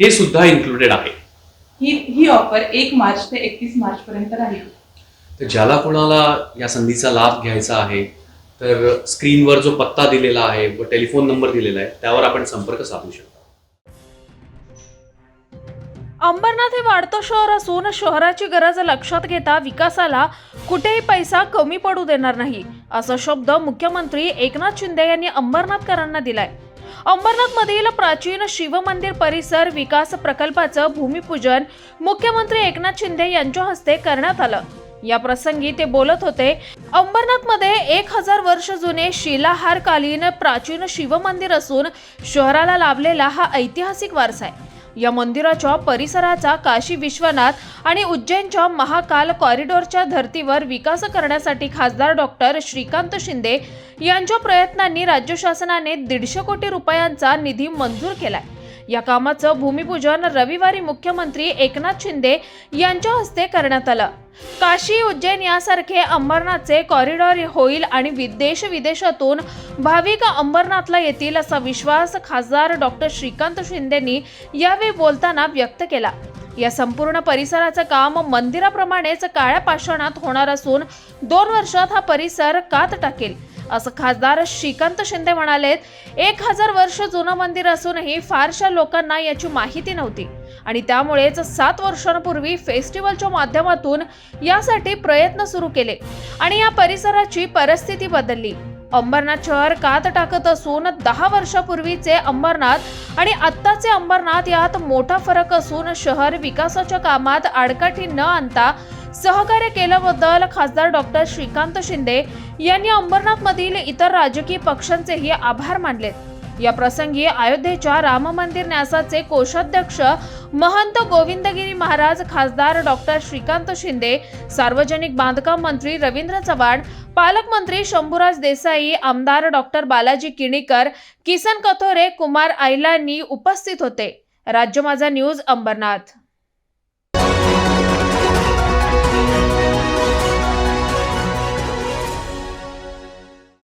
हे सुद्धा इन्क्लुडेड आहे. ही ही ऑफर एक मार्च ते एकतीस मार्च पर्यंत राहील. तर ज्याला कोणाला या संधीचा लाभ घ्यायचा आहे तर स्क्रीनवर जो पत्ता दिलेला आहे व टेलिफोन नंबर दिलेला आहे त्यावर आपण संपर्क साधू शकता. अंबरनाथ हे वाढतं शहर असून शहराची गरज लक्षात घेता विकासाला कुठेही पैसा कमी पडू देणार नाही असा शब्द मुख्यमंत्री एकनाथ शिंदे यांनी अंबरनाथकरांना दिलाय. अंबरनाथमधील प्राचीन शिवमंदिर परिसर विकास प्रकल्पाचं भूमिपूजन मुख्यमंत्री एकनाथ शिंदे यांच्या हस्ते करण्यात आलं. या प्रसंगी ते बोलत होते अंबरनाथमध्ये एक हजार वर्ष जुने शिलाहारकालीन प्राचीन शिवमंदिर असून शहराला लाभलेला हा ऐतिहासिक वारसा आहे. या मंदिराच्या परिसराचा काशी विश्वनाथ आणि उज्जैनच्या महाकाल कॉरिडॉरच्या धर्तीवर विकास करण्यासाठी खासदार डॉक्टर श्रीकांत शिंदे यांच्या प्रयत्नांनी राज्य शासनाने दीडशे कोटी रुपयांचा निधी मंजूर केलाय. या कामाचं भूमिपूजन रविवारी मुख्यमंत्री एकनाथ शिंदे यांच्या हस्ते करण्यात आलं. काशी उज्जैन यासारखे अंबरनाथचे कॉरिडॉर होईल आणि विदेश विदेशातून भाविक अंबरनाथला येतील असा विश्वास खासदार डॉक्टर श्रीकांत शिंदेनी यावेळी बोलताना व्यक्त केला. या संपूर्ण परिसराचं काम मंदिराप्रमाणेच काळ्या पाषाणात होणार असून दोन वर्षात हा परिसर कात टाकेल. असं खासदार श्रीकांत शिंदे म्हणालेत एक हजार वर्ष जुनं मंदिर असूनही फारशा लोकांना याची माहिती नव्हती. आणि त्यामुळेच सात वर्षांपूर्वी फेस्टिवलच्या माध्यमातून यासाठी प्रयत्न सुरू केले आणि या परिसराची परिस्थिती बदलली. अंबरनाथ शहर कात टाकत असून दहा वर्षापूर्वीचे अंबरनाथ आणि आत्ताचे अंबरनाथ यात मोठा फरक असून शहर विकासाच्या कामात आडकाठी न आणता सहकार्य केल्याबद्दल खासदार डॉक्टर श्रीकांत शिंदे यांनी अंबरनाथमधील इतर राजकीय पक्षांचेही आभार मानलेत या प्रसंगी अयोध्येच्या राम मंदिर न्यासाचे कोषाध्यक्ष महंत गोविंदगिरी महाराज खासदार डॉक्टर श्रीकांत शिंदे सार्वजनिक बांधकाम मंत्री रवींद्र चव्हाण पालकमंत्री शंभूराज देसाई आमदार डॉक्टर बालाजी किणीकर किसन कथोरे कुमार आयलानी उपस्थित होते. राज्य माझा न्यूज अंबरनाथ.